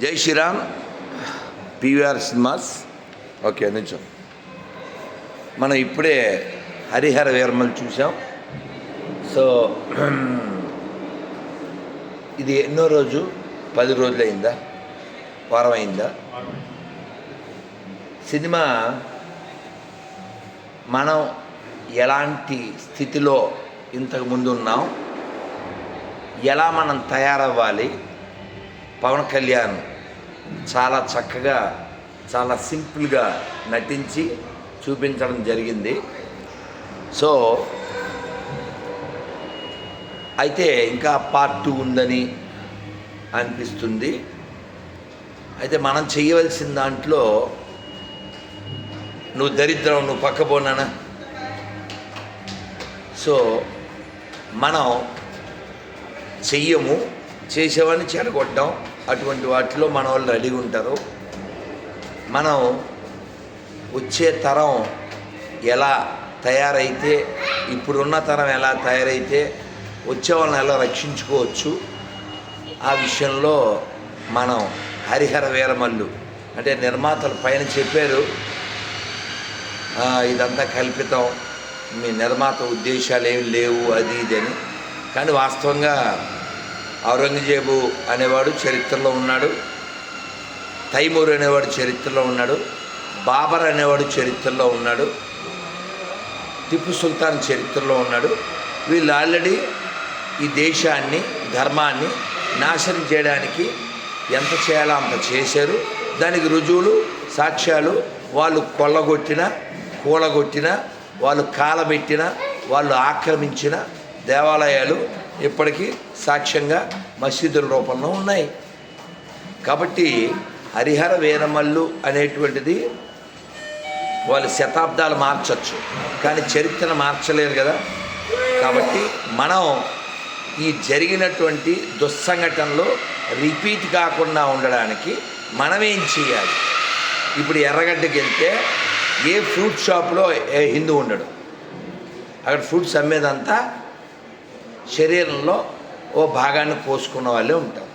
జై Sriram. PVR cinemas. Okay నుంచో మనం ఇప్పుడే హరిహర వీరమలు చూసాం సో ఇది ఎన్నో రోజు పది రోజులు అయిందా వారం అయిందా సినిమా మనం ఎలాంటి స్థితిలో ఇంతకు ముందు ఉన్నాం? ఎలా మనం తయారవ్వాలి? పవన్ కళ్యాణ్ చాలా చక్కగా చాలా సింపుల్గా నటించి చూపించడం జరిగింది. సో అయితే ఇంకా పార్ట్ టూ ఉందని అనిపిస్తుంది. అయితే మనం చేయవలసిన దాంట్లో నువ్వు దరిద్రం నువ్వు పక్కబోనానా సో మనం చెయ్యము చేసేవాడిని చెడగొట్టాం. అటువంటి వాటిలో మన వాళ్ళు రెడీగా ఉంటారు. మనం వచ్చే తరం ఎలా తయారైతే ఇప్పుడున్న తరం ఎలా తయారైతే వచ్చే వాళ్ళని ఎలా రక్షించుకోవచ్చు ఆ విషయంలో మనం హరిహర వీరమల్లు అంటే నిర్మాతలు పైన చెప్పారు. ఇదంతా కల్పితం. మీ నిర్మాత ఉద్దేశాలు ఏమి లేవు అది ఇది అని. కానీ వాస్తవంగా ఔరంగజేబు అనేవాడు చరిత్రలో ఉన్నాడు. తైమూర్ అనేవాడు చరిత్రలో ఉన్నాడు. బాబర్ అనేవాడు చరిత్రలో ఉన్నాడు. టిప్పు సుల్తాన్ చరిత్రలో ఉన్నాడు. వీళ్ళు ఆల్రెడీ ఈ దేశాన్ని ధర్మాన్ని నాశనం చేయడానికి ఎంత చేయాలో అంత చేశారు. దానికి రుజువులు సాక్ష్యాలు వాళ్ళు కొల్లగొట్టిన కూలగొట్టిన వాళ్ళు కాలబెట్టిన వాళ్ళు ఆక్రమించిన దేవాలయాలు ఇప్పటికీ సాక్ష్యంగా మసీదుల రూపంలో ఉన్నాయి. కాబట్టి హరిహర వీరమల్లు అనేటువంటిది వాళ్ళు శతాబ్దాలు మార్చచ్చు. కానీ చరిత్రను మార్చలేరు కదా. కాబట్టి మనం ఈ జరిగినటువంటి దుస్సంఘటనలో రిపీట్ కాకుండా ఉండడానికి మనం ఏం చేయాలి? ఇప్పుడు ఎర్రగడ్డకి వెళ్తే ఏ ఫ్రూట్ షాప్లో ఏ హిందూ ఉండడు. అక్కడ ఫ్రూట్స్ అమ్మేదంతా శరీరంలో ఓ భాగాన్ని పోసుకున్న వాళ్ళే ఉంటారు.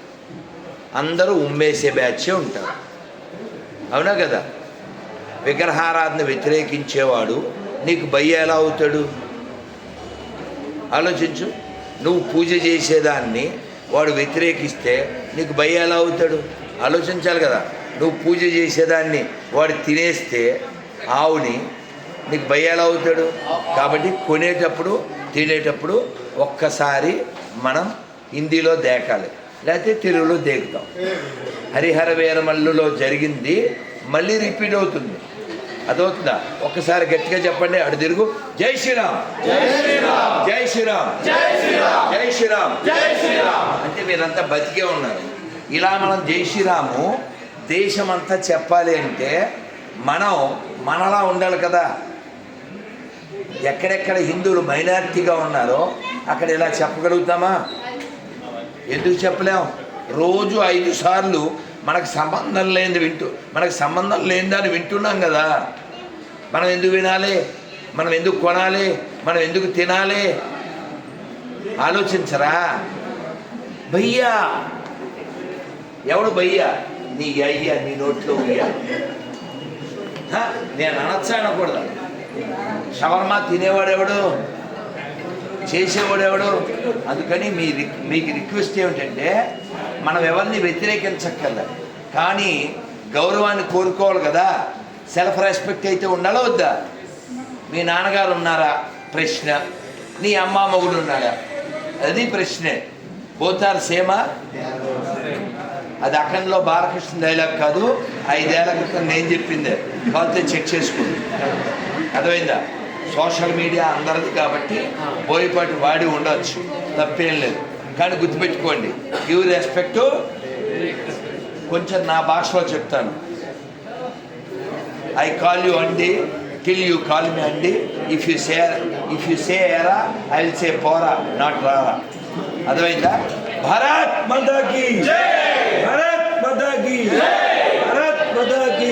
అందరూ ఉమ్మేసే బ్యాచే ఉంటారు. అవునా కదా? విగ్రహారాధన వ్యతిరేకించేవాడు నీకు భయ ఎలా అవుతాడు? ఆలోచించు. నువ్వు పూజ చేసేదాన్ని వాడు వ్యతిరేకిస్తే నీకు భయ ఎలా అవుతాడు? ఆలోచించాలి కదా. నువ్వు పూజ చేసేదాన్ని వాడు తినేస్తే ఆవుని నీకు భయ ఎలా అవుతాడు? కాబట్టి కొనేటప్పుడు తినేటప్పుడు ఒక్కసారి మనం హిందీలో దేకాలి. లేకపోతే తెలుగులో దేకుతాం. హరిహర వీరమల్లులో జరిగింది మళ్ళీ రిపీట్ అవుతుంది. అదవుతుందా? ఒక్కసారి గట్టిగా చెప్పండి. అడు తిరుగు. జై శ్రీరామ్. జై శ్రీరామ్. జై శ్రీరామ్. అంటే మీరంతా బతికే ఉన్నారు. ఇలా మనం జై శ్రీరాము దేశమంతా చెప్పాలి అంటే మనం మనలా ఉండాలి కదా. ఎక్కడెక్కడ హిందువులు మైనార్టీగా ఉన్నారో అక్కడ ఇలా చెప్పగలుగుతామా? ఎందుకు చెప్పలేం? రోజు ఐదు సార్లు మనకు సంబంధం లేనిది వింటూ మనకు సంబంధం లేనిదని వింటున్నాం కదా. మనం ఎందుకు వినాలి? మనం ఎందుకు కొనాలి? మనం ఎందుకు తినాలి? ఆలోచించరా? భయ్యా! ఎవడు భయ్యా? నీ అయ్యా నీ నోట్లో ఉయ్యా. నేను అనొచ్చా అనకూడదు? షవర్మా తినేవాడెవడు? చేసేవాడెవడు? అందుకని మీ మీకు రిక్వెస్ట్ ఏమిటంటే మనం ఎవరిని వ్యతిరేకించక్కర్లేదు కానీ గౌరవాన్ని కోరుకోవాలి కదా. సెల్ఫ్ రెస్పెక్ట్ అయితే ఉండాలా వద్దా? మీ నాన్నగారు ఉన్నారా? ప్రశ్న. నీ అమ్మ మొగుడు ఉన్నాడా? అది ప్రశ్నే. పోతారు సేమా? అది అఖండలో బాలకృష్ణ డైలాగ్ కాదు. ఐదేళ్ళ క్రితం నేను చెప్పిందే. కాకపోతే చెక్ చేసుకోండి. అర్థమైందా? సోషల్ మీడియా అందరిది కాబట్టి బోయపాటి వాడి ఉండొచ్చు. తప్పేం లేదు. కానీ గుర్తుపెట్టుకోండి గివ్ రెస్పెక్ట్ కొంచెం నా భాషలో చెప్తాను. ఐ కాల్ యూ అండి టిల్ యూ కాల్ మీ అండి. If you say if you say ఎరా ఐ విల్ సే పోరా నాట్ రారా. అర్థమైందా? భారత్ మాతాకి. భారత్ మాతాకి. భారత్ మాతాకి.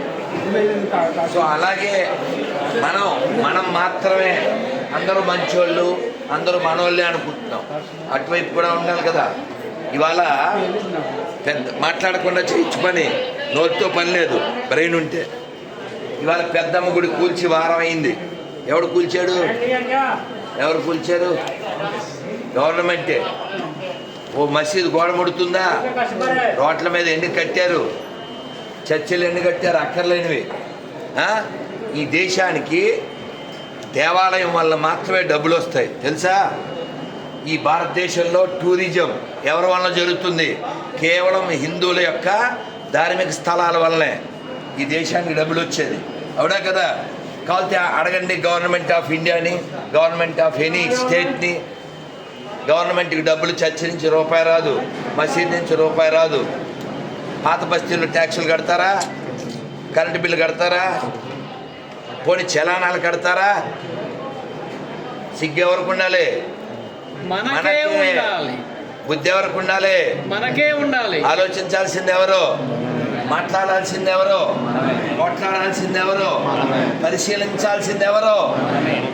సో అలాగే మనం మనం మాత్రమే అందరూ మంచోళ్ళు అందరూ మనోళ్ళే అనుకుంటున్నాం. అటువైపు కూడా ఉండాలి కదా. ఇవాళ పెద్ద మాట్లాడకుండా చేయించు పని. నోటితో పని లేదు. బ్రెయిన్ ఉంటే. ఇవాళ పెద్దమ్మ గుడి కూల్చి వారం అయింది. ఎవడు కూల్చాడు? ఎవరు కూల్చారు? గవర్నమెంటే. ఓ మసీదు గోడ ముడుతుందా? రోడ్ల మీద ఎన్ని కట్టారు? చర్చిలు ఎన్ని కట్టారు? అక్కర్లేనివి. ఈ దేశానికి దేవాలయం వల్ల మాత్రమే డబ్బులు వస్తాయి. తెలుసా? ఈ భారతదేశంలో టూరిజం ఎవరి వల్ల జరుగుతుంది? కేవలం హిందువుల యొక్క ధార్మిక స్థలాల వల్లనే ఈ దేశానికి డబ్బులు వచ్చేది. అవునా కదా? కావాలంటే అడగండి గవర్నమెంట్ ఆఫ్ ఇండియాని గవర్నమెంట్ ఆఫ్ ఎనీ స్టేట్ని. గవర్నమెంట్కి డబ్బులు చర్చ నుంచి రూపాయి రాదు మసీద్ నుంచి రూపాయి రాదు. పాత బస్తీల్లో ట్యాక్సులు కడతారా? కరెంటు బిల్లు కడతారా? పోనీ చలానాలు కడతారా? సిగ్గు ఎవరికి ఉండాలి? మనకే బుద్ధి ఎవరికి ఉండాలి? మనకే ఉండాలి. ఆలోచించాల్సింది ఎవరు? మాట్లాడాల్సింది ఎవరు? కొట్లాడాల్సింది ఎవరు? పరిశీలించాల్సింది ఎవరు?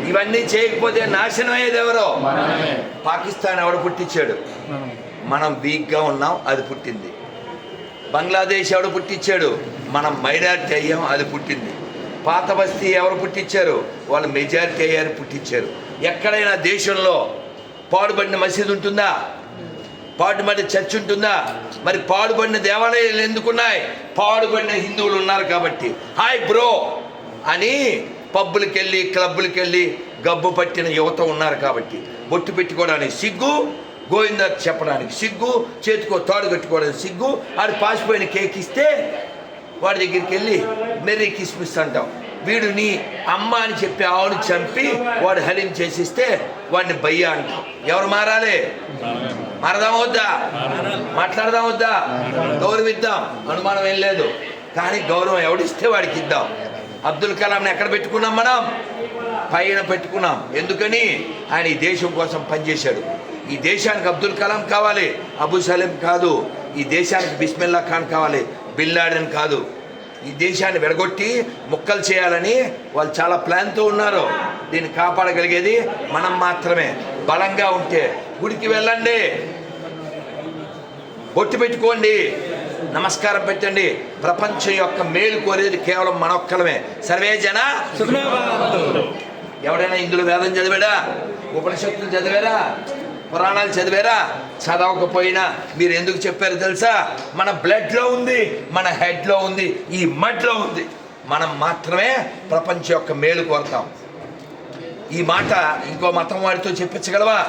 ఇవన్నీ చేయకపోతే నాశనం అయ్యేది ఎవరు? పాకిస్తాన్ ఎవడు పుట్టించాడు? మనం వీక్గా ఉన్నాం అది పుట్టింది. బంగ్లాదేశ్ ఎవడు పుట్టించాడు? మనం మైనారిటీ అయ్యాం అది పుట్టింది. పాత బస్తీ ఎవరు పుట్టించారు? వాళ్ళు మెజారిటీ అయ్యారు పుట్టించారు. ఎక్కడైనా దేశంలో పాడుబడిన మసీదు ఉంటుందా? పాడుబడిన చర్చ్ ఉంటుందా? మరి పాడుబడిన దేవాలయాలు ఎందుకున్నాయి? పాడుబడిన హిందువులు ఉన్నారు కాబట్టి. Hi bro! అని పబ్బులకి వెళ్ళి క్లబ్బులకి వెళ్ళి గబ్బు పట్టిన యువత ఉన్నారు కాబట్టి. బొట్టు పెట్టుకోవడానికి సిగ్గు గోవింద చెప్పడానికి సిగ్గు చేతికో తాడు కట్టుకోవడానికి సిగ్గు ఆడు పాసిపోయిన కేక్ ఇస్తే వాడి దగ్గరికి వెళ్ళి మెర్రీ కిస్మిస్ అంటాం. వీడు నీ అమ్మ అని చెప్పి ఆవును చంపి వాడు హలీం చేసిస్తే వాడిని భయ్య అంటాం. ఎవరు మారాలి? మారదాం వద్దా? మాట్లాడదాం వద్దా? గౌరవిద్దాం. అనుమానం ఏం లేదు. కానీ గౌరవం ఎవడిస్తే వాడికి ఇద్దాం. అబ్దుల్ కలాంని ఎక్కడ పెట్టుకున్నాం మనం? పైన పెట్టుకున్నాం. ఎందుకని? ఆయన ఈ దేశం కోసం పనిచేశాడు. ఈ దేశానికి అబ్దుల్ కలాం కావాలి అబు సలీం కాదు ఈ దేశానికి బిస్మిల్లా ఖాన్ కావాలి బిల్లాడన్ కాదు. ఈ దేశాన్ని విడగొట్టి ముక్కలు చేయాలని వాళ్ళు చాలా ప్లాన్తో ఉన్నారు. దీన్ని కాపాడగలిగేది మనం మాత్రమే. బలంగా ఉంటే గుడికి వెళ్ళండి. బొట్టు పెట్టుకోండి. నమస్కారం పెట్టండి. ప్రపంచం యొక్క మేలు కోరేది కేవలం మన ఒక్కలమే. సర్వే జన ఎవడైనా ఇందులో వేదం చదివాడా? ఉపనిషత్తులు చదివారా పురాణాలు చదివారా? చదవకపోయినా. మీరు ఎందుకు చెప్పారు తెలుసా? మన బ్లడ్లో ఉంది మన హెడ్లో ఉంది ఈ మడ్లో ఉంది. మనం మాత్రమే ప్రపంచం యొక్క మేలు కోరుతాం. ఈ మాట ఇంకో మతం వాడితో చెప్పించగలవా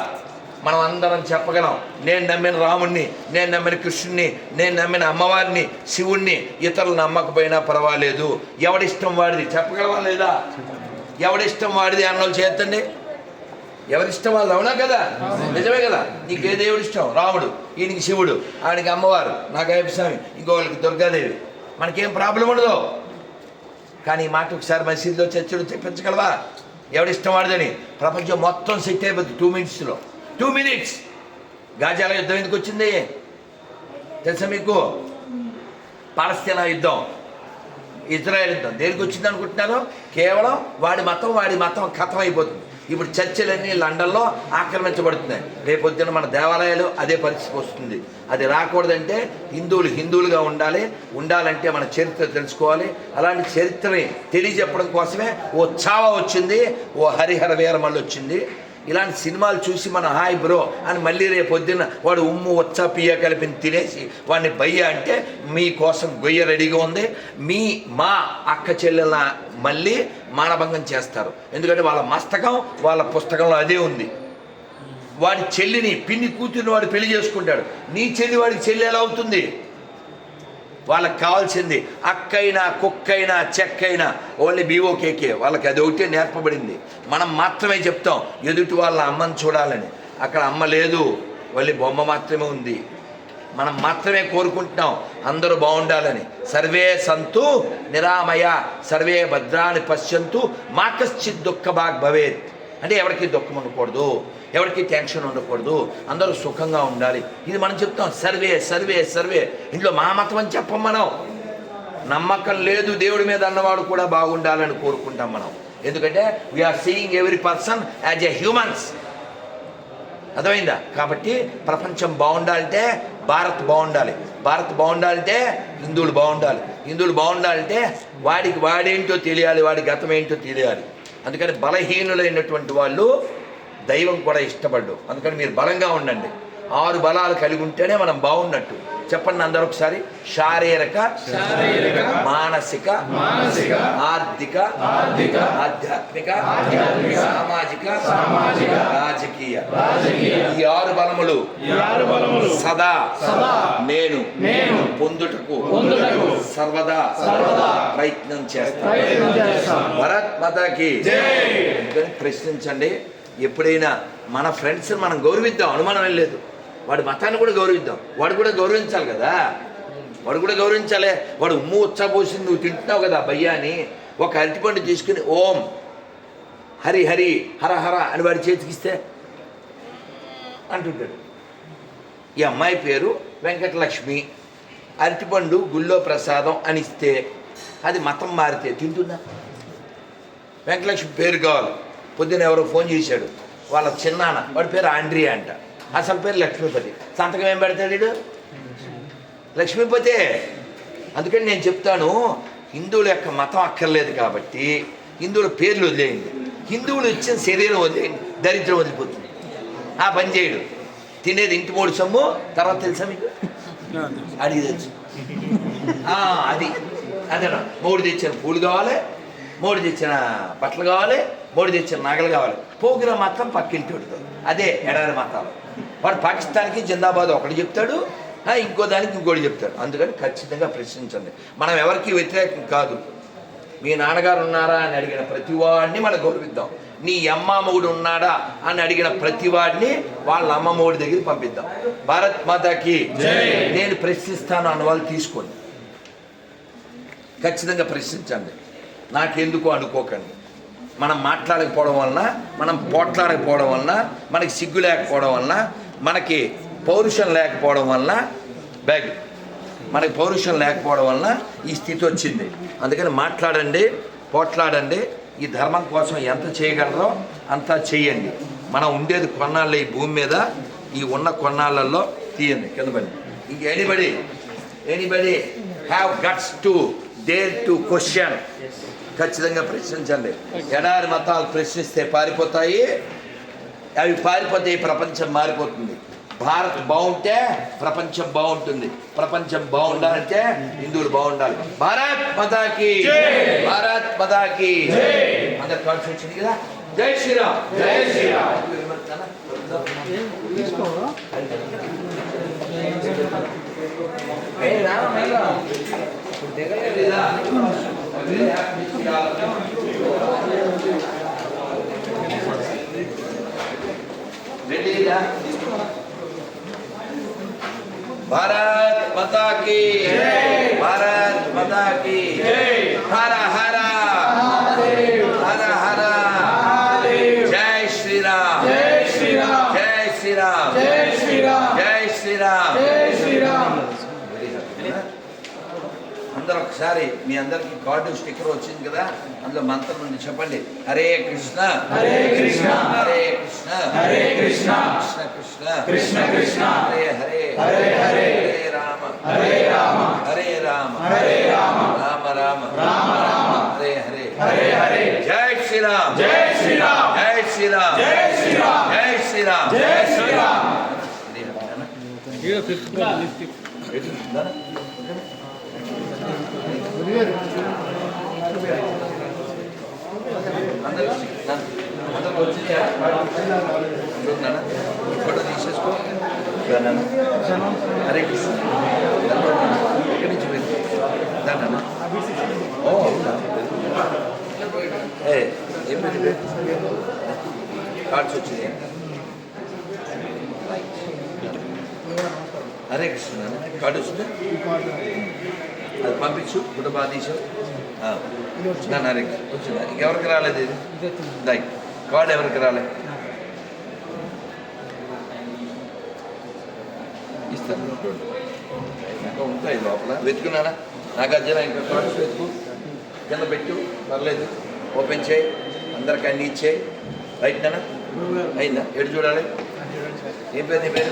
మనం అందరం చెప్పగలం. నేను నమ్మిన రాముణ్ణి నేను నమ్మిన కృష్ణుణ్ణి నేను నమ్మిన అమ్మవారిని శివుణ్ణి ఇతరులు నమ్మకపోయినా పర్వాలేదు. ఎవడిష్టం వాడిది చెప్పగలవా లేదా? ఎవడిష్టం వాడిది అన్నోళ్ళు చేతండి ఎవరిష్టం వాళ్ళు అవునా కదా? నిజమే కదా? నీకు ఏ దేవుడు ఇష్టం రాముడు ఈయనకి శివుడు ఆయనకి అమ్మవారు నాకు అయ్యప్ప స్వామి ఇంకోళ్ళకి దుర్గాదేవి. మనకేం ప్రాబ్లం ఉండదు. కానీ ఈ మాట ఒకసారి మసీదులో చర్చలు చెప్పించగలవా ఎవడిష్టం వాడిదని? ప్రపంచం మొత్తం సెట్ అయిపోద్ది టూ మినిట్స్లో టూ మినిట్స్ గాజాల యుద్ధం ఎందుకు వచ్చింది? తెలుసా మీకు? పాలస్తీనా యుద్ధం. ఇజ్రాయెల్ యుద్ధం. దేనికి వచ్చింది అనుకుంటున్నారు? కేవలం వాడి మతం వాడి మతం కథం అయిపోతుంది. ఇప్పుడు చర్చలన్నీ లండన్లో ఆక్రమించబడుతున్నాయి. రేపొద్దున మన దేవాలయాలు అదే పరిస్థితి వస్తుంది. అది రాకూడదంటే హిందువులు హిందువులుగా ఉండాలి. ఉండాలంటే మన చరిత్ర తెలుసుకోవాలి. అలాంటి చరిత్రని తెలియజెప్పడం కోసమే ఓ చావ వచ్చింది. ఓ హరిహర వీరమల్లు వచ్చింది. ఇలాంటి సినిమాలు చూసి మన హాయ్ బ్రో అని మళ్ళీ రేపు పొద్దున్న వాడు ఉమ్ము వచ్చా పియ్య కలిపి తినేసి వాడిని బయ్య అంటే మీకోసం గొయ్య రెడీగా ఉంది. మీ మా అక్క చెల్లెల మళ్ళీ మానభంగం చేస్తారు. ఎందుకంటే వాళ్ళ మస్తకం వాళ్ళ పుస్తకంలో అదే ఉంది. వాడి చెల్లిని పిన్ని కూతురిని వాడు పెళ్ళి చేసుకుంటాడు. నీ చెల్లి వాడికి చెల్లి ఎలా అవుతుంది? వాళ్ళకి కావాల్సింది అక్కైనా కుక్కైనా చెక్కైనా ఓన్లీ బీఓకేకే వాళ్ళకి అది ఒకటే నేర్పబడింది. మనం మాత్రమే చెప్తాం ఎదుటి వాళ్ళ అమ్మని చూడాలని. అక్కడ అమ్మ లేదు ఓన్లీ బొమ్మ మాత్రమే ఉంది. మనం మాత్రమే కోరుకుంటున్నాం అందరూ బాగుండాలని. సర్వే సంతు నిరామయ సర్వే భద్రాన్ని పశ్యంతు మాకశ్చిత్ దుఃఖ భవేత్ అంటే ఎవరికి దుఃఖం ఉండకూడదు ఎవరికి టెన్షన్ ఉండకూడదు అందరూ సుఖంగా ఉండాలి. ఇది మనం చెప్తాం సర్వే సర్వే సర్వే. ఇంట్లో మా మతం అని చెప్పం మనం. నమ్మకం లేదు దేవుడి మీద అన్నవాడు కూడా బాగుండాలని కోరుకుంటాం మనం. ఎందుకంటే we are seeing every person as a humans అర్థమైందా? కాబట్టి ప్రపంచం బాగుండాలంటే భారత్ బాగుండాలి. భారత్ బాగుండాలంటే హిందువులు బాగుండాలి. హిందువులు బాగుండాలంటే వాడికి వాడేంటో తెలియాలి వాడి గతం ఏంటో తెలియాలి. అందుకని బలహీనులైనటువంటి వాళ్ళు దైవం కూడా ఇష్టపడ్డు అందుకని మీరు బలంగా ఉండండి. ఆరు బలాలు కలిగి ఉంటేనే మనం బాగున్నట్టు. చెప్పండి అందరూ ఒకసారి. శారీరక శారీరక మానసిక మానసిక ఆర్థిక ఆర్థిక ఆధ్యాత్మిక సామాజిక సామాజిక రాజకీయ. ఈ ఆరు బలములు సదా నేను నేను పొందుటకు సర్వదా సర్వదా ప్రయత్నం చేస్తాను. భరత్ మాతాకి ప్రశ్నించండి. ఎప్పుడైనా మన ఫ్రెండ్స్ మనం గౌరవిద్దాం అనుమానం లేదు. వాడి మతాన్ని కూడా గౌరవిద్దాం. వాడు కూడా గౌరవించాలి కదా. వాడు కూడా గౌరవించాలి. వాడు ఉమ్ము ఉచ్చబోసింది నువ్వు తింటున్నావు కదా భయ్యాని ఒక అరటిపండు తీసుకుని ఓం హరి హరి హర హర అని వాడి చేతికిస్తే అంటుంటాడు. ఈ అమ్మాయి పేరు వెంకటలక్ష్మి. అరటిపండు గుళ్ళో ప్రసాదం అని ఇస్తే అది మతం మారితే తింటుందా? వెంకటలక్ష్మి పేరు కావాలి. పొద్దున ఎవరో ఫోన్ చేశాడు. వాళ్ళ చిన్నాన్న వాడి పేరు ఆండ్రియా అంట. అసలు పేరు లక్ష్మీపతి. సంతకం ఏం పెడతాడు వీడు? అందుకని నేను చెప్తాను హిందువుల యొక్క మతం అక్కర్లేదు కాబట్టి హిందువుల పేర్లు వదిలేయండి. హిందువులు ఇచ్చిన శరీరం వదిలేయండి దరిద్రం వదిలిపోతుంది. ఆ పని చేయడు. తినేది ఇంటి మూడు సొమ్ము తర్వాత తెలుసా మీకు? అడిగి తెలుసు. అది. అదేనా? మూడు తెచ్చిన పూలు కావాలి మూడు తెచ్చిన బట్టలు కావాలి మూడు తెచ్చిన నగలు కావాలి. పోగిన మాత్రం పక్కింటి అదే ఎడారి మతాలు. వాడు పాకిస్తాన్కి జిందాబాద్ ఒకటి చెప్తాడు ఇంకో దానికి ఇంకోటి చెప్తాడు. అందుకని ఖచ్చితంగా ప్రశ్నించండి. మనం ఎవరికి వ్యతిరేకం కాదు. మీ నాన్నగారు ఉన్నారా అని అడిగిన ప్రతి వాడిని మనం గౌరవిద్దాం. నీ అమ్మ మొగుడు ఉన్నాడా అని అడిగిన ప్రతి వాడిని వాళ్ళ అమ్మ మొగుడి దగ్గరికి పంపిద్దాం. భారత్ మాతాకి నేను ప్రశ్నిస్తాను అన్న వాళ్ళు తీసుకోండి. ఖచ్చితంగా ప్రశ్నించండి. నాకెందుకు అనుకోకండి. మనం మాట్లాడకపోవడం వలన మనం పోట్లాడకపోవడం వలన మనకి సిగ్గు లేకపోవడం వలన మనకి పౌరుషం లేకపోవడం వలన బ్యాగ్ మనకి పౌరుషం లేకపోవడం వలన ఈ స్థితి వచ్చింది. అందుకని మాట్లాడండి పోట్లాడండి ఈ ధర్మం కోసం ఎంత చేయగలరో అంతా చేయండి. మనం ఉండేది కొన్నాళ్ళు ఈ భూమి మీద ఈ ఉన్న కొన్నాళ్ళల్లో తీయండి కింద పని ఇంక anybody anybody have guts to dare to question ఖచ్చితంగా ప్రశ్నించండి. ఎడారి మతాలు ప్రశ్నిస్తే పారిపోతాయి. అవి పారిపోతే ప్రపంచం మారిపోతుంది. భారత్ బాగుంటే ప్రపంచం బాగుంటుంది. ప్రపంచం బాగుండాలంటే హిందువులు బాగుండాలి. భారత్ మతాకి. భారత్ మతాకి. అందరు కార్డ్స్ వచ్చింది కదా? జై శ్రీరామ్. జై శ్రీరామ్. की భారత్ మాతా की హర హర హర అందరూ ఒకసారి మీ అందరికి కార్డు స్టిక్కర్ వచ్చింది కదా అందులో మంత్రం నుండి చెప్పండి. హరే కృష్ణ. హరే కృష్ణ. హరే కృష్ణ. హరే కృష్ణ. కృష్ణ కృష్ణ. కృష్ణ కృష్ణ. హరే హరే. హరే హరే. హరే రామ. హరే రామ. హరే రామ. హరే రామ. రామ రామ. రామ రామ. హరే హరే. హరే హరే. జై శ్రీరామ్. జై శ్రీరామ్. జై శ్రీరామ్. జై శ్రీరామ్. జై శ్రీరామ్. జై శ్రీరామ్. అందరూ అందరూ వచ్చిందా ఉందన్నా? ఫోటో తీసేసుకో దానన్నా. హరే కృష్ణ ఎక్కడి నుంచి పోయింది దానన్నా ఓ అవునా ఏ ఏం పెట్టి కార్డ్స్ వచ్చినాయి హరే కృష్ణ నాన్న. కార్డు వస్తుందా అది పంపించు ఫోటో బాగా తీసావు నా హరే వచ్చిందా? ఇంకెవరికి రాలేదు ఇది? దాయి కార్డు ఎవరికి రాలేదు ఇస్తాను. ఇంకా ఉంటాయి లోపల. వెతుకున్నానా? నాకు ఇంకా కార్డ్స్ వెతుకు. కింద పెట్టు. పర్లేదు. ఓపెన్ చేయి. అందరికి అన్ని ఇచ్చేయి. రైట్ నానా? అయిందా? ఎటు చూడాలి? ఏం పేరు నీ పేరు?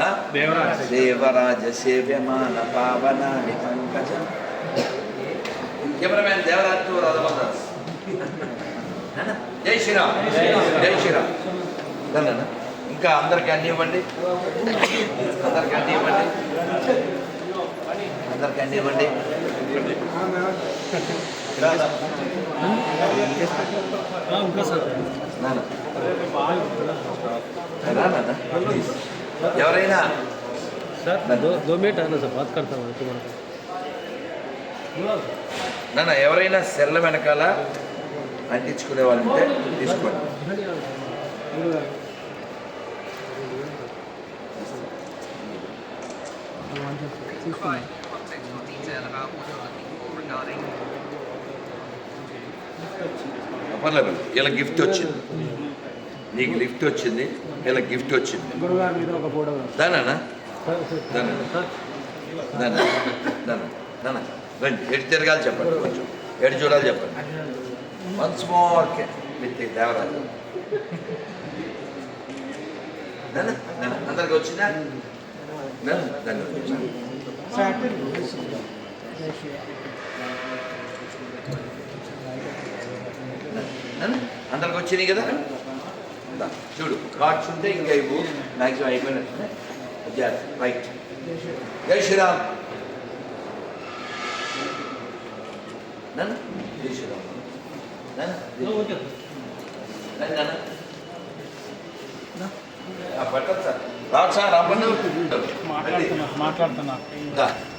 ఆ? దేవరాజ. సేవ్యమాన పావనాని పంకజ. కెమెరామ్యాన్ దేవరాజు రాధమదాస్ జై శ్రీరామ్. జై శ్రీరామ్. దాన్న ఇంకా అందరికి అన్ని ఇవ్వండి. అందరికి అన్ని ఇవ్వండి. అందరికి అన్ని ఇవ్వండి. నాన్న రా నాన్న. ప్లీజ్ ఎవరైనా? నాన్న ఎవరైనా సెల్ల వెనకాల అంటించుకునే వాళ్ళంటే తీసుకోండి. పర్లేదు ఇలా గిఫ్ట్ వచ్చింది. నీకు గిఫ్ట్ వచ్చింది ఇలా గిఫ్ట్ వచ్చింది. దానా? దానా? రండి ఎటు తిరగాలి చెప్పండి కొంచెం. ఎటు చూడాలి చెప్పండి. Once more with Devaraju. అందరికి వచ్చిందా? అందరికి వచ్చినాయి కదా? చూడు కార్డ్స్ ఉంటే ఇంకా ఇవ్వు మ్యాక్సిమం అయిపోయినట్టు రైట్ జై శ్రీరామ్. నాన్న జై శ్రీరామ్. మాట్లాడుతున్నా